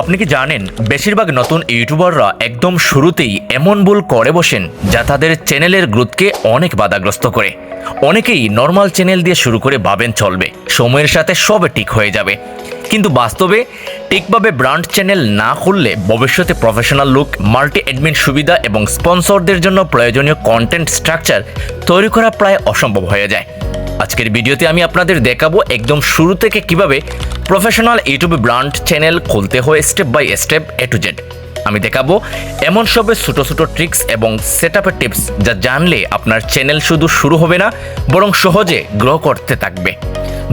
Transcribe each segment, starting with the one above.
আপনি কি জানেন, বেশিরভাগ নতুন ইউটিউবাররা একদম শুরুতেই এমন ভুল করে বসেন যা তাদের চ্যানেলের গ্রোথকে অনেক বাধাগ্রস্ত করে? অনেকেই নর্মাল চ্যানেল দিয়ে শুরু করে ভাবেন চলবে, সময়ের সাথে সব ঠিক হয়ে যাবে। কিন্তু বাস্তবে ঠিকভাবে ব্র্যান্ড চ্যানেল না খুললে ভবিষ্যতে প্রফেশনাল লুক মাল্টি অ্যাডমিন সুবিধা এবং স্পন্সরদের জন্য প্রয়োজনীয় কন্টেন্ট স্ট্রাকচার তৈরি করা প্রায় অসম্ভব হয়ে যায়। আজকের ভিডিওতে আমি আপনাদের দেখাবো একদম শুরু থেকে কীভাবে প্রফেশনাল ইউটিউব ব্র্যান্ড চ্যানেল খুলতে হয় step by step A to Z আমি দেখাবো এমন সবের ছোটো ছোটো ট্রিক্স এবং সেট আপের টিপস যা জানলে আপনার চ্যানেল শুধু শুরু হবে না, বরং সহজে গ্রো করতে থাকবে।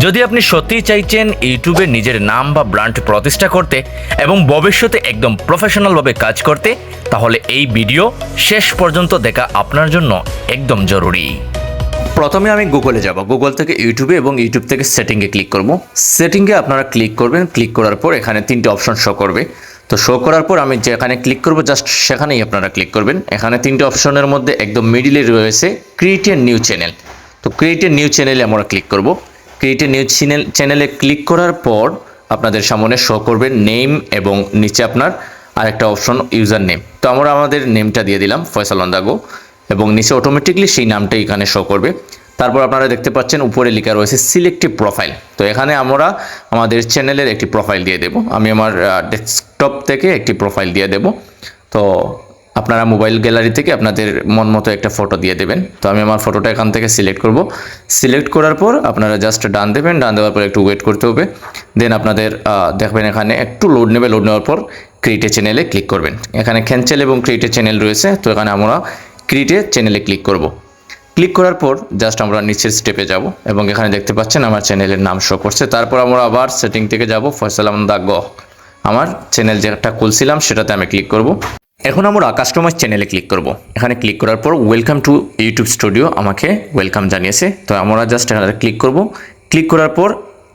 যদি আপনি সত্যিই চাইছেন ইউটিউবে নিজের নাম বা ব্র্যান্ড প্রতিষ্ঠা করতে এবং ভবিষ্যতে একদম প্রফেশনালভাবে কাজ করতে, তাহলে এই ভিডিও শেষ পর্যন্ত দেখা আপনার জন্য একদম জরুরি। প্রথমে আমি গুগলে যাব। গুগল থেকে ইউটিউবে এবং ইউটিউব থেকে সেটিংয়ে ক্লিক করব। সেটিংয়ে আপনারা ক্লিক করবেন। ক্লিক করার পর এখানে তিনটে অপশন শো করবে। তো শো করার পর আমি যেখানে ক্লিক করব জাস্ট সেখানেই আপনারা ক্লিক করবেন। এখানে তিনটে অপশনের মধ্যে একদম মিডিলে রয়েছে ক্রিয়েট এ নিউ চ্যানেল তো ক্রিয়েট এ নিউ চ্যানেলে আমরা ক্লিক করব। ক্রিয়েট এ নিউ চ্যানেল চ্যানেলে ক্লিক করার পর আপনাদের সামনে শো করবে নেম এবং নিচে আপনার আরেকটা অপশন ইউজার নেম তো আমরা আমাদের নেমটা দিয়ে দিলাম, ফয়সাল অন্দাগো। এবং নিচে অটোমেটিকলি সেই নামটা এখানে শো করবে। তারপর আপনারা দেখতে পাচ্ছেন উপরে লেখা রয়েছে সিলেক্টিভ প্রোফাইল তো এখানে আমরা আমাদের চ্যানেলের একটি প্রোফাইল দিয়ে দেব। আমি আমার ডেস্কটপ থেকে একটি প্রোফাইল দিয়ে দেব। তো আপনারা মোবাইল গ্যালারি থেকে আপনাদের মন মতো একটা ফটো দিয়ে দেবেন। তো আমি আমার ফটোটা এখান থেকে সিলেক্ট করব। সিলেক্ট করার পর আপনারা জাস্ট ডান দেবেন। ডান দেওয়ার পর একটু ওয়েট করতে হবে। দেন আপনাদের দেখবেন এখানে একটু লোড নেবে। লোড নেওয়ার পর ক্রিয়েটে চ্যানেলে ক্লিক করবেন। এখানে ক্যান্সেল এবং ক্রিয়েটে চ্যানেল রয়েছে। তো এখানে আমরা ক্রিয়েটে চ্যানেলে ক্লিক করব। ক্লিক করার পর জাস্ট আমরা নিচের স্টেপে যাব এবং এখানে দেখতে পাচ্ছেন আমার চ্যানেলের নাম শো করছে। তারপর আমরা আবার সেটিং থেকে যাব, ফয়সাল আহমদ গ আমার চ্যানেল যেটা খুলছিলাম সেটাতে আমি ক্লিক করব। এখন আমরা কাস্টমাইজ চ্যানেলে ক্লিক করব। এখানে ক্লিক করার পর ওয়েলকাম টু ইউটিউব স্টুডিও আমাকে ওয়েলকাম জানিয়েছে। তো আমরা জাস্ট এখানে ক্লিক করব। ক্লিক করার পর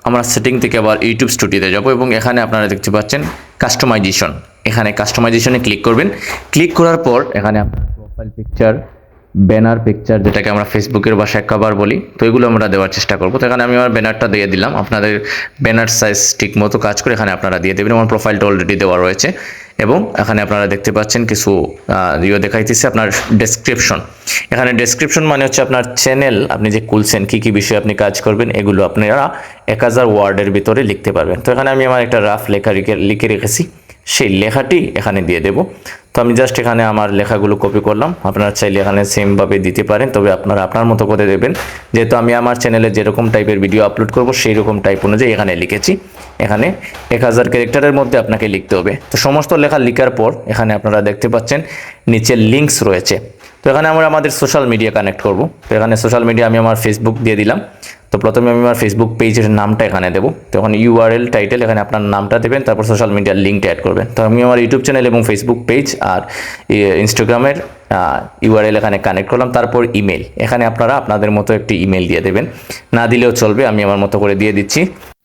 আমরা সেটিং থেকে আবার ইউটিউব স্টুডিওতে যাব এবং এখানে আপনারা দেখতে পাচ্ছেন কাস্টমাইজেশন এখানে কাস্টমাইজেশনে ক্লিক করবেন। ক্লিক করার পর এখানে আপনার প্রোফাইল পিকচার ব্যানার পিকচার যেটাকে আমরা ফেসবুকের ভাষায় কভার বলি, তো এগুলো আমরা দেওয়ার চেষ্টা করব। তো এখানে আমি আমার ব্যানারটা দিয়ে দিলাম। আপনাদের ব্যানার সাইজ ঠিক মতো কাজ করে এখানে আপনারা দিয়ে দেবেন। আমার প্রোফাইলটা অলরেডি দেওয়া রয়েছে। এবং এখানে আপনারা দেখতে পাচ্ছেন কিছু ইয়ে দেখাইতেছে আপনার ডেসক্রিপশন এখানে ডেসক্রিপশন মানে হচ্ছে আপনার চ্যানেল আপনি যে খুলছেন, কী কী বিষয়ে আপনি কাজ করবেন, এগুলো আপনারা এক হাজার ওয়ার্ডের ভিতরে লিখতে পারবেন। তো এখানে আমি আমার একটা রাফ লিখে লিখে রেখেছি। সেই লেখাটি এখানে দিয়ে দেব। তো আমি জাস্ট এখানে আমার লেখাগুলো কপি করলাম। আপনারা চাইলে এখানে সেমভাবে দিতে পারেন, তবে আপনারা আপনার মতো করে দেবেন। যেহেতু আমি আমার চ্যানেলে যেরকম টাইপের ভিডিও আপলোড করব সেই রকম টাইপ অনুযায়ী এখানে লিখেছি। এখানে এক হাজার ক্যারেক্টারের মধ্যে আপনাকে লিখতে হবে। তো সমস্ত লেখা লিখার পর এখানে আপনারা দেখতে পাচ্ছেন নিচে লিঙ্কস রয়েছে। তো এখানে আমরা আমাদের সোশ্যাল মিডিয়া কানেক্ট করব। তো এখানে সোশ্যাল মিডিয়া আমি আমার ফেসবুক দিয়ে দিলাম। তো প্রথমে আমি আমার ফেসবুক পেজের নামটা এখানে দেবো। তখন ইউআরএল টাইটেল এখানে আপনার নামটা দেবেন, তারপর সোশ্যাল মিডিয়ার লিঙ্কটা অ্যাড করবেন। তো আমি আমার ইউটিউব চ্যানেল এবং ফেসবুক পেজ আর ইনস্টাগ্রামের ইউআরএল এখানে কানেক্ট করলাম, তারপর ইমেল এখানে আপনারা আপনাদের মতো একটি ইমেল দিয়ে দেবেন। না দিলেও চলবে, আমি আমার মতো করে দিয়ে দিচ্ছি।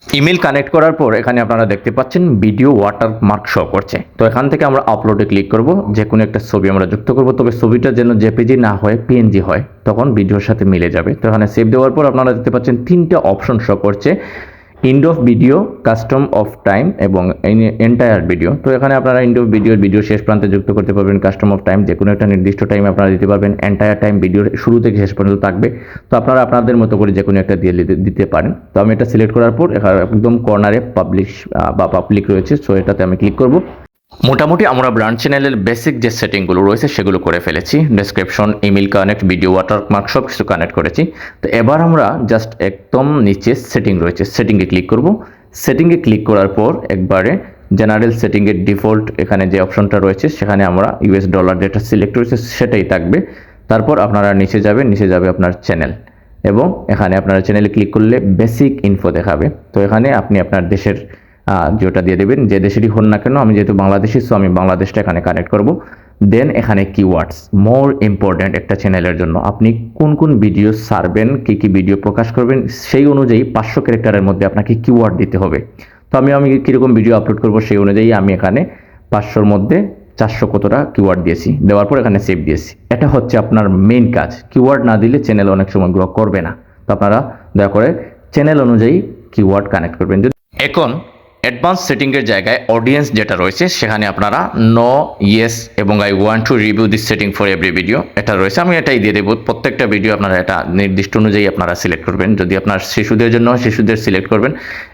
ইমেল কানেক্ট করার পর এখানে আপনারা দেখতে পাচ্ছেন ভিডিও ওয়াটার মার্ক শো করছে। তো এখান থেকে আমরা আপলোডে ক্লিক করব যে কোনো একটা ছবি আমরা যুক্ত করব। তবে ছবিটা যেন জেপিজি না হয় পিএনজি হয়, তখন ভিডিওর সাথে মিলে যাবে। তো এখানে সেভ দেওয়ার পর আপনারা দেখতে পাচ্ছেন তিনটা অপশন শো করছে। End of video custom of time এবং এন্টায়ার ভিডিও তো এখানে আপনারা ইন্ড অফ ভিডিওর ভিডিও শেষ প্রান্তে যুক্ত করতে পারবেন কাস্টম অফ টাইম যে কোনো একটা নির্দিষ্ট টাইম আপনারা দিতে পারবেন এন্টায়ার টাইম ভিডিওর শুরু থেকে শেষ পর্যন্ত থাকবে। তো আপনারা আপনাদের মতো করে যে কোনো একটা দিয়ে দিতে পারেন। তো আমি এটা সিলেক্ট করার পর, এখানে একদম কর্নারে পাবলিশ বা পাবলিক রয়েছে সো এটাতে আমি ক্লিক করব। মোটামুটি আমরা ব্র্যান্ড চ্যানেলের বেসিক যে সেটিংগুলো রয়েছে সেগুলো করে ফেলেছি। Description email connect video watermark সব কিছু কানেক্ট করেছি। তো এবার আমরা জাস্ট একদম নিচে সেটিং রয়েছে। সেটিংয়ে ক্লিক করব। সেটিংয়ে ক্লিক করার পর একবারে জেনারেল সেটিংয়ের ডিফল্ট এখানে যে অপশনটা রয়েছে, সেখানে আমরা ইউএস ডলার যেটা সিলেক্ট রয়েছে, সেটাই থাকবে। তারপর আপনারা নিচে যাবে নিচে যাবে আপনার চ্যানেল এবং এখানে আপনারা চ্যানেলে ক্লিক করলে বেসিক ইনফো দেখাবে। তো এখানে আপনি আপনার দেশের যেটা দিয়ে দেবেন। যে দেশেরই হন না কেন, আমি যেহেতু বাংলাদেশি সো আমি বাংলাদেশটা এখানে কানেক্ট করব। দেন এখানে কিওয়ার্ডস মোর ইম্পর্ট্যান্ট একটা চ্যানেলের জন্য। আপনি কোন কোন ভিডিও সারবেন, কী কী ভিডিও প্রকাশ করবেন, সেই অনুযায়ী পাঁচশো ক্যারেক্টারের মধ্যে আপনাকে কিওয়ার্ড দিতে হবে। তো আমি আমি কীরকম ভিডিও আপলোড করব সেই অনুযায়ী আমি এখানে পাঁচশোর মধ্যে চারশো কতটা কিওয়ার্ড দিয়েছি। দেওয়ার পর এখানে সেভ দিয়েছি। এটা হচ্ছে আপনার মেইন কাজ। কিওয়ার্ড না দিলে চ্যানেল অনেক সময় গ্রো করবে না। তো আপনারা দয়া করে চ্যানেল অনুযায়ী কিওয়ার্ড কানেক্ট করবেন। এখন অ্যাডভান্স সেটিংয়ের জায়গায় অডিয়েন্স যেটা রয়েছে, সেখানে আপনারা নো ইয়েস এবং I want to review this setting for every video এটা রয়েছে। আমি এটাই দিয়ে দেবো। প্রত্যেকটা ভিডিও আপনারা এটা নির্দিষ্ট অনুযায়ী আপনারা সিলেক্ট করবেন। যদি আপনার শিশুদের জন্য শিশুদের সিলেক্ট করবেন।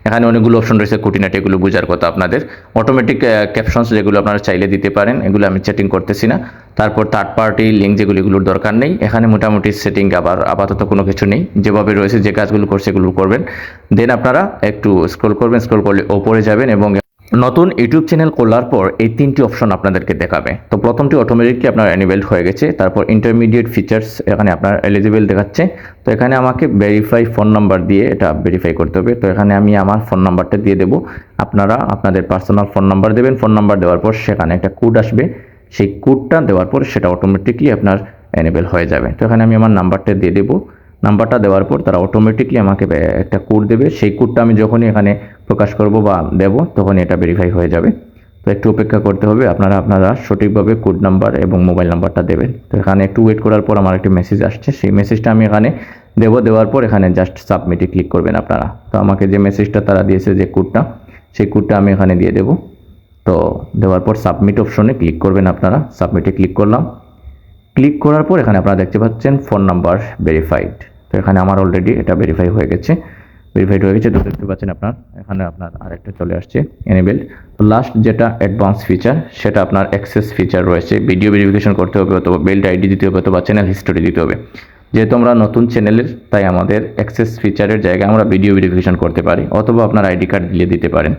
এখানে অনেকগুলো অপশন রয়েছে, খুঁটিনাটি এগুলো বোঝার কথা আপনাদের। অটোমেটিক ক্যাপশনস যেগুলো আপনারা চাইলে দিতে পারেন, এগুলো আমি সেটিং করতেছি না। তারপর থার্ড পার্টি লিঙ্ক যেগুলো এগুলোর দরকার নেই। এখানে মোটামুটি সেটিং আবার আপাতত কোনো কিছু নেই। যেভাবে রয়েছে, যে কাজগুলো করছে এগুলো করবেন। দেন আপনারা একটু স্ক্রল করবেন স্ক্রল করলে ওপরে যাবেন এবং নতুন ইউটিউব চ্যানেল খোলার পর এই তিনটি অপশন আপনাদেরকে দেখাবে। তো প্রথমটি অটোমেটিকলি আপনার অ্যানিবেল হয়ে গেছে, তারপর ইন্টারমিডিয়েট ফিচার্স এখানে আপনার এলিজিবল দেখাচ্ছে। তো এখানে আমাকে ভেরিফাই ফোন নাম্বার দিয়ে এটা ভেরিফাই করতে হবে। তো এখানে আমি আমার ফোন নাম্বারটা দিয়ে দেবো। আপনারা আপনাদের পার্সোনাল ফোন নাম্বার দেবেন। ফোন নাম্বার দেওয়ার পর সেখানে একটা কোড আসবে। সেই কোডটা দেওয়ার পর সেটা অটোমেটিকলি আপনার এনেবেল হয়ে যাবে। তো এখানে আমি আমার নাম্বারটা দিয়ে দেবো। নাম্বারটা দেওয়ার পর তারা অটোমেটিকলি আমাকে একটা কোড দেবে। সেই কোডটা আমি যখনই এখানে প্রকাশ করব বা দেব, তখনই এটা ভেরিফাই হয়ে যাবে। তো একটু অপেক্ষা করতে হবে। আপনারা আপনারা সঠিকভাবে কোড নাম্বার এবং মোবাইল নাম্বারটা দেবেন। তো এখানে একটু ওয়েট করার পর আমার একটি মেসেজ আসছে। সেই মেসেজটা আমি এখানে দেবো। দেওয়ার পর এখানে জাস্ট সাবমিটে ক্লিক করবেন আপনারা। তো আমাকে যে মেসেজটা তারা দিয়েছে যে কোডটা সেই কোডটা আমি এখানে দিয়ে দেবো। তো দেওয়ার পর সাবমিট অপশনে ক্লিক করবেন আপনারা। সাবমিটে ক্লিক করলাম। ক্লিক করার পর এখানে আপনারা দেখতে পাচ্ছেন ফোন নাম্বার ভেরিফাইড তো এখানে আমার অলরেডি এটা ভেরিফাই হয়ে গেছে। ভেরিফাইড হয়ে গেছে তো দেখতে পাচ্ছেন আপনার, এখানে আপনার আরেকটা চলে আসছে এনেবেল তো লাস্ট যেটা অ্যাডভান্স ফিচার সেটা আপনার অ্যাক্সেস ফিচার রয়েছে। ভিডিও ভেরিফিকেশন করতে হবে অথবা বেল্ট আইডি দিতে হবে অথবা চ্যানেল হিস্টোরি দিতে হবে। যেহেতু আমরা নতুন চ্যানেলের তাই আমাদের অ্যাক্সেস ফিচারের জায়গায় আমরা ভিডিও ভেরিফিকেশন করতে পারি, অথবা আপনার আইডি কার্ড দিয়ে দিতে পারেন।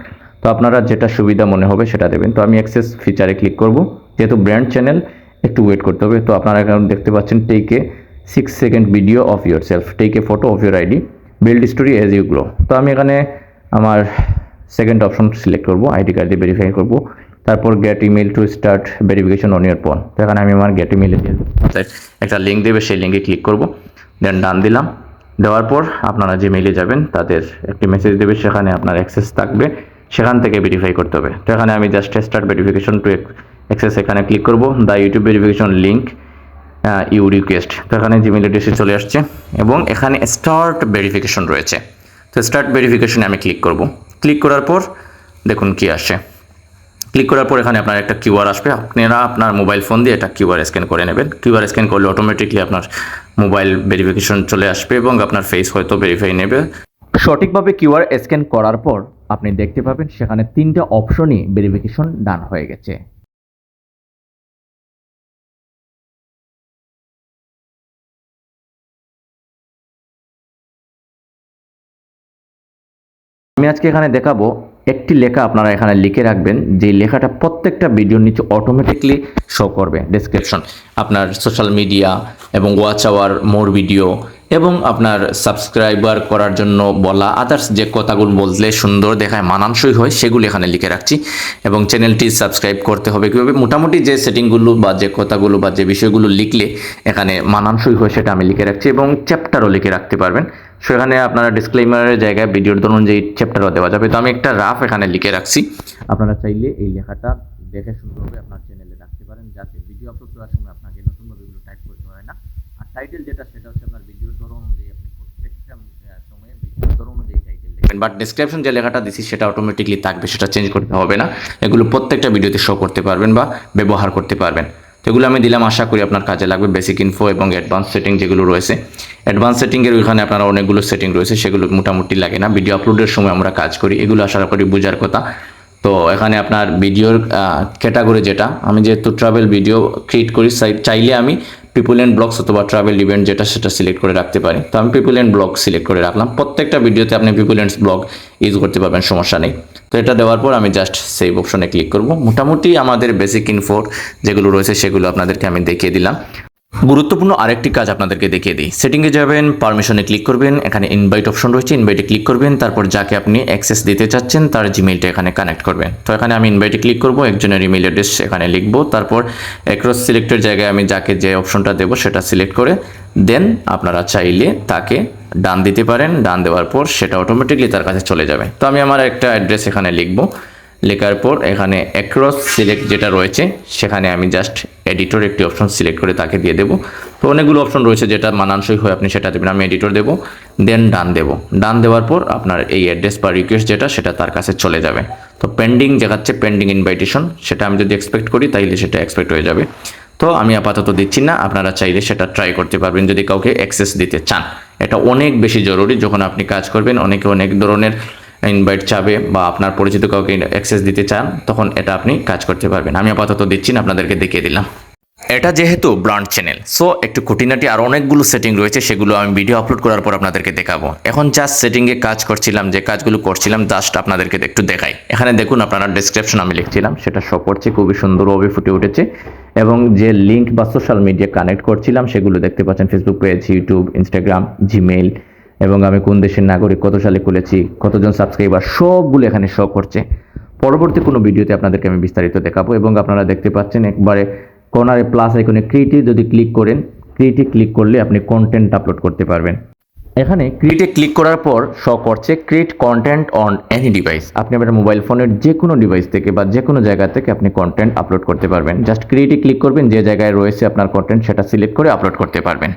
তো আপনারা যেটা সুবিধা মনে হবে সেটা দেবেন। তো আমি অ্যাক্সেস ফিচারে ক্লিক করব। যেহেতু ব্র্যান্ড চ্যানেল একটু ওয়েট করতে হবে। তো আপনারা এখন দেখতে পাচ্ছেন take a six second video of yourself take a photo of your ID build story as you grow তো আমি এখানে আমার সেকেন্ড অপশন সিলেক্ট করব। আইডি কার্ড দিয়ে ভেরিফাই করব। তারপর get email to start verification on your phone তো এখানে আমি আমার গেট ইমেলে একটা লিঙ্ক দেবে, সেই লিঙ্কে ক্লিক করব। দেন ডান দিলাম। দেওয়ার পর আপনারা যে মেইলে যাবেন। তাদের একটি মেসেজ দেবে। সেখানে আপনার অ্যাক্সেস থাকবে। সেখান থেকে ভেরিফাই করতে হবে। তো এখানে আমি just start verification to access এখানে ক্লিক করব। The YouTube verification link you request তো এখানে জিমেল অ্যাড্রেসে চলে আসছে এবং এখানে স্টার্ট ভেরিফিকেশন রয়েছে। তো স্টার্ট ভেরিফিকেশনে আমি ক্লিক করব। ক্লিক করার পর দেখুন কি আসে। ক্লিক করার পর এখানে আপনার একটা কিউআর আসবে। আপনারা আপনার মোবাইল ফোন দিয়ে এটা কিউআর স্ক্যান করে নেবেন। কিউআর স্ক্যান করলে অটোমেটিকলি আপনার মোবাইল ভেরিফিকেশন চলে আসবে এবং আপনার ফেস হয়তো ভেরিফাই নেবে। সঠিকভাবে কিউআর স্ক্যান করার পর আপনি দেখতে পাবেন সেখানে তিনটা অপশনই ভেরিফিকেশন ডান হয়ে গেছে। আমি আজকে এখানে দেখাবো, একটি লেখা আপনারা এখানে লিখে রাখবেন যে লেখাটা প্রত্যেকটা ভিডিওর নিচে অটোমেটিকলি শো করবে ডেসক্রিপশন আপনার সোশ্যাল মিডিয়া এবং ওয়াচ আওয়ার মোর ভিডিও এবং আপনার সাবস্ক্রাইবার করার জন্য বলা আদার্স যে কথাগুলো বললে সুন্দর দেখায়, মানানসই হয়, সেগুলো এখানে লিখে রাখছি। এবং চ্যানেলটি সাবস্ক্রাইব করতে হবে কীভাবে? মোটামুটি যে সেটিংগুলো বা যে কথাগুলো বা যে বিষয়গুলো লিখলে এখানে মানানসই হয়, সেটা আমি লিখে রাখছি এবং চ্যাপ্টারও লিখে রাখতে পারবেন। সেখানে আপনারা ডিসক্লেমারের জায়গায় ভিডিওর ধরুন যে চ্যাপ্টারও দেওয়া যাবে। তো আমি একটা রাফ এখানে লিখে রাখছি। আপনারা চাইলে এই লেখাটা দেখে সুন্দরভাবে আপনার চ্যানেলে রাখতে পারেন, যাতে ভিডিও আপলোড করার সময় আপনাকে নতুনভাবে এগুলো টাইপ করতে হয় না আর টাইটেল যেটা সেটা হচ্ছে আপনার ভিডিওর ধরন অনুযায়ী আপনি প্রত্যেকটা সময়ে ভিডিওর ধরন অনুযায়ী টাইটেল লিখবেন বাট ডেসক্রিপশন যে লেখাটা দিছি সেটা অটোমেটিকলি থাকবে, সেটা চেঞ্জ করতে হবে না। এগুলো প্রত্যেকটা ভিডিওতে শো করতে পারবেন বা ব্যবহার করতে পারবেন। এগুলো আমি দিলাম, আশা করি আপনার কাজে লাগবে। বেসিক ইনফো এবং অ্যাডভান্স সেটিং যেগুলো রয়েছে। অ্যাডভান্স সেটিংয়ের ওইখানে আপনারা অনেকগুলো সেটিং রয়েছে, সেগুলো মোটামুটি লাগে না। ভিডিও আপলোডের সময় আমরা কাজ করি, এগুলো আশা করি বোঝার কথা। তো এখানে আপনার ভিডিওর ক্যাটাগরি যেটা, আমি যেহেতু ট্রাভেল ভিডিও ক্রিয়েট করি চাইলে আমি পিপুল অ্যান্ড ব্লগস অথবা ট্রাভেল ইভেন্ট যেটা সেটা সিলেক্ট করে রাখতে পারি তো আমি পিপুল অ্যান্ড ব্লগ সিলেক্ট করে রাখলাম। প্রত্যেকটা ভিডিওতে আপনি পিপুল অ্যান্ড ব্লগ ইউজ করতে পারবেন, সমস্যা নেই। তো এটা দেওয়ার পর আমি জাস্ট সেভ অপশনে ক্লিক করব। মোটামুটি আমাদের বেসিক ইনফোর যেগুলো রয়েছে সেগুলো আপনাদেরকে আমি দেখিয়ে দিলাম। গুরুত্বপূর্ণ আরেকটি কাজ আপনাদেরকে দেখিয়ে দিই। সেটিংয়ে যাবেন পারমিশনে ক্লিক করবেন, এখানে ইনভাইট অপশন রয়েছে ইনভাইটে ক্লিক করবেন, তারপর যাকে আপনি অ্যাক্সেস দিতে চাচ্ছেন, তার জিমেইলটা এখানে কানেক্ট করবেন। তো এখানে আমি ইনভাইটে ক্লিক করব, একজনের ইমেল অ্যাড্রেস এখানে লিখব, তারপর অ্যাক্রস সিলেক্টের জায়গায় আমি যাকে যে অপশনটা দেবো, সেটা সিলেক্ট করে দেন আপনারা চাইলে তাকে ডান দিতে পারেন, ডান দেওয়ার পর সেটা অটোমেটিকলি তার কাছে চলে যাবে। তো আমি আমার একটা অ্যাড্রেস এখানে লিখব, লেখার পর এখানে অ্যাক্রস সিলেক্ট যেটা রয়েছে, সেখানে আমি জাস্ট এডিটর একটি অপশন সিলেক্ট করে তাকে দিয়ে দেবো। তো অনেকগুলো অপশন রয়েছে যেটা মানানসই হয় আপনি সেটা দেবেন, আমি এডিটর দেবো দেন ডান দেবো। ডান দেওয়ার পর আপনার এই অ্যাড্রেস বা রিকোয়েস্ট যেটা, সেটা তার কাছে চলে যাবে। তো পেন্ডিং দেখাচ্ছে পেন্ডিং ইনভাইটেশন সেটা আমি যদি এক্সপেক্ট করি তাইলে সেটা এক্সপেক্ট হয়ে যাবে। তো আমি আপাতত দিচ্ছি না, আপনারা চাইলে সেটা ট্রাই করতে পারবেন যদি কাউকে অ্যাক্সেস দিতে চান। এটা অনেক বেশি জরুরি, যখন আপনি কাজ করবেন, অনেকে অনেক ধরনের ইনভাইট চাবে বা আপনার পরিচিত কাউকে অ্যাক্সেস দিতে চান, তখন এটা আপনি কাজ করতে পারবেন। আমি আপাতত দিচ্ছি না, আপনাদেরকে দেখিয়ে দিলাম। এটা যেহেতু ব্রান্ড চ্যানেল, সো একটু খুঁটিনাটি আর অনেকগুলো সেটিং রয়েছে, সেগুলো আমি ভিডিও আপলোড করার পর আপনাদেরকে দেখাবো। এখন জাস্ট সেটিংয়ে কাজ করছিলাম, যে কাজগুলো করছিলাম জাস্ট আপনাদেরকে একটু দেখাই। এখানে দেখুন আপনারা ডেসক্রিপশন আমি লিখছিলাম, সেটা শো করছে, খুবই সুন্দরভাবে ফুটে উঠেছে। এবং যে লিঙ্ক বা সোশ্যাল মিডিয়া কানেক্ট করছিলাম, সেগুলো দেখতে পাচ্ছেন Facebook page YouTube Instagram Gmail এবং আমি কোন দেশের নাগরিক, কত সালে খুলেছি, কতজন সাবস্ক্রাইবার সবগুলো এখানে শো করছে। পরবর্তী কোনো ভিডিওতে আপনাদেরকে আমি বিস্তারিত দেখাবো এবং আপনারা দেখতে পাচ্ছেন একবারে কর্নারে প্লাস আইকনে ক্রিয়েটিভ যদি ক্লিক করেন ক্রিয়েটিভ ক্লিক করলে আপনি কন্টেন্ট আপলোড করতে পারবেন। এখানে ক্রিয়েটে ক্লিক করার পর শো করছে create content on any device আপনি আপনার মোবাইল ফোনের যে কোনো ডিভাইস থেকে বা যে কোনো জায়গা থেকে আপনি কন্টেন্ট আপলোড করতে পারবেন। জাস্ট ক্রিয়েটে ক্লিক করবেন, যে জায়গায় রয়েছে আপনার কন্টেন্ট সেটা সিলেক্ট করে আপলোড করতে পারবেন।